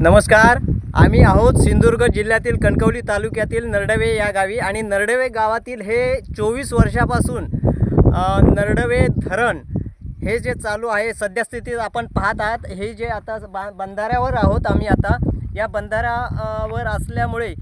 नमस्कार आम्ही आहोत सिंधुदुर्ग जिल्ह्यातील कणकवली तालुक्यातील नरडवे या गावी आणि नरडवे गावातील हे चोवीस वर्षापासून नरडवे धरण हे जे चालू आहे सद्यस्थितीत आपण पाहत आहात हे जे आता बा बंधाऱ्यावर आहोत आम्ही आता या बंधाऱ्यावर असल्यामुळे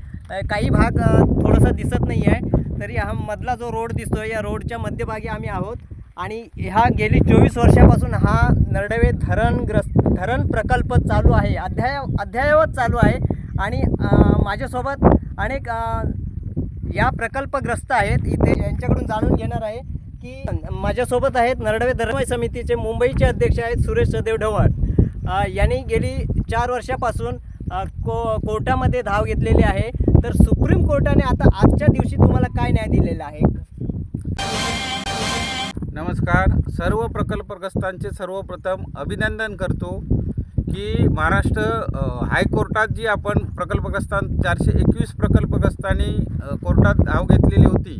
काही भाग थोडासा दिसत नाही आहे तरी हा मधला जो रोड दिसतो या रोडच्या मध्यभागी आम्ही आहोत आणि ह्या गेली चोवीस वर्षापासून हा नरडवे धरणग्रस्त धरण प्रकल्प चालू आहे. अध्याय अध्यायवत चालू आहे. आणि माझ्यासोबत अनेक या प्रकल्पग्रस्त आहेत. इथे यांच्याकडून जाणून घेणार आहे की माझ्यासोबत आहेत नरडवे धर्म समितीचे मुंबईचे अध्यक्ष आहेत सुरेश सदेव ढवळ. यांनी गेली चार वर्षापासून को कोर्टामध्ये धाव घेतलेली आहे. तर सुप्रीम कोर्टाने आता आजच्या दिवशी तुम्हाला काय न्याय दिलेला आहे? नमस्कार. सर्व प्रकल्पग्रस्तांचे सर्वप्रथम अभिनंदन करतो की महाराष्ट्र हायकोर्टात जी आपण प्रकल्पग्रस्तां चारशे एकवीस प्रकल्पग्रस्तांनी कोर्टात धाव घेतलेली होती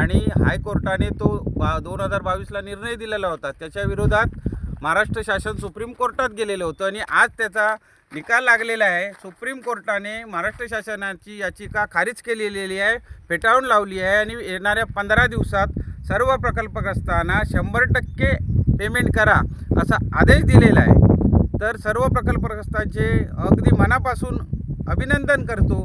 आणि हायकोर्टाने तो बा दोन हजार बावीसला निर्णय दिलेला होता. त्याच्या विरोधात महाराष्ट्र शासन सुप्रीम कोर्टात गेलेलं होतं आणि आज त्याचा निकाल लागलेला आहे. सुप्रीम कोर्टाने महाराष्ट्र शासनाची याचिका खारिज केलेली आहे फेटाळून लावली आहे आणि येणाऱ्या पंधरा दिवसात सर्व प्रकल्पग्रस्तांना शंभर टक्के पेमेंट करा असा आदेश दिलेला आहे. तर सर्व प्रकल्पग्रस्तांचे अगदी मनापासून अभिनंदन करतो.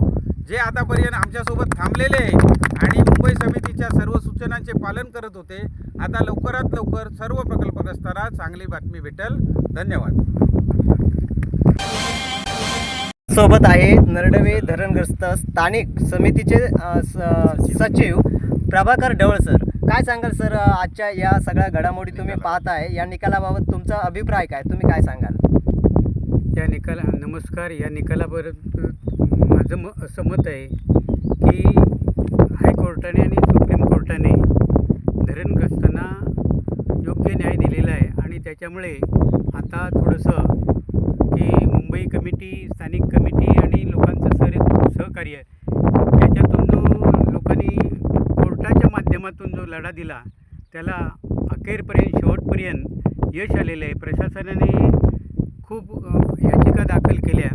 जे आतापर्यंत आमच्यासोबत थांबलेले आहे आणि मुंबई समितीच्या सर्व सूचनांचे पालन करत होते आता लवकरात लवकर सर्व प्रकल्पग्रस्तांना चांगली बातमी भेटेल. धन्यवाद. सोबत आहे नरडवे धरणग्रस्त स्थानिक समितीचे सचिव प्रभाकर ढवळ सर काय सांगाल सर आजच्या या सगळ्या घडामोडी तुम्ही पाहताय या निकालाबाबत तुमचा अभिप्राय काय? तुम्ही काय सांगाल? या निकाला नमस्कार या निकालाबरोबर माझं म असं मत आहे की हायकोर्टाने आणि सुप्रीम कोर्टाने धरणग्रस्तांना योग्य न्याय दिलेला आहे आणि त्याच्यामुळे आता थोडंसं की मुंबई कमिटी स्थानिक कमिटी आणि लोकांचं सर सहकार्य याच्यातून जो लोकांनी कोर्टाच्या माध्यमातून जो लढा दिला त्याला अखेरपर्यंत शेवटपर्यंत यश आलेलं आहे. प्रशासनाने खूप याचिका दाखल केल्या.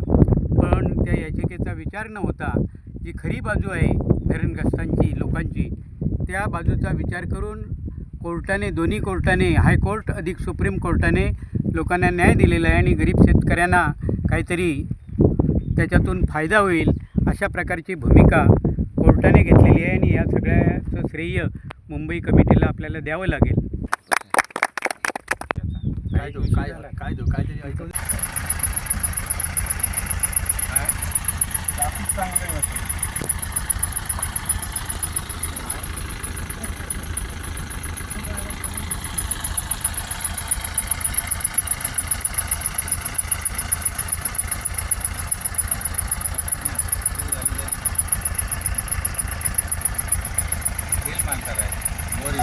पण त्या याचिकेचा विचार न होता जी खरी बाजू आहे धरणग्रस्तांची लोकांची त्या बाजूचा विचार करून कोर्टाने दोन्ही कोर्टाने हायकोर्ट अधिक सुप्रीम कोर्टाने लोकांना न्याय दिलेला आहे आणि गरीब शेतकऱ्यांना काहीतरी त्याच्यातून फायदा होईल अशा प्रकारची भूमिका कोर्टाने घेतलेली आहे आणि या सगळ्याचं श्रेय मुंबई कमिटीला आपल्याला द्यावं लागेल. काय देऊ काय काय देऊ काय? देऊ ಮಾಡ್ತಾರೆ. ಮೋರಿ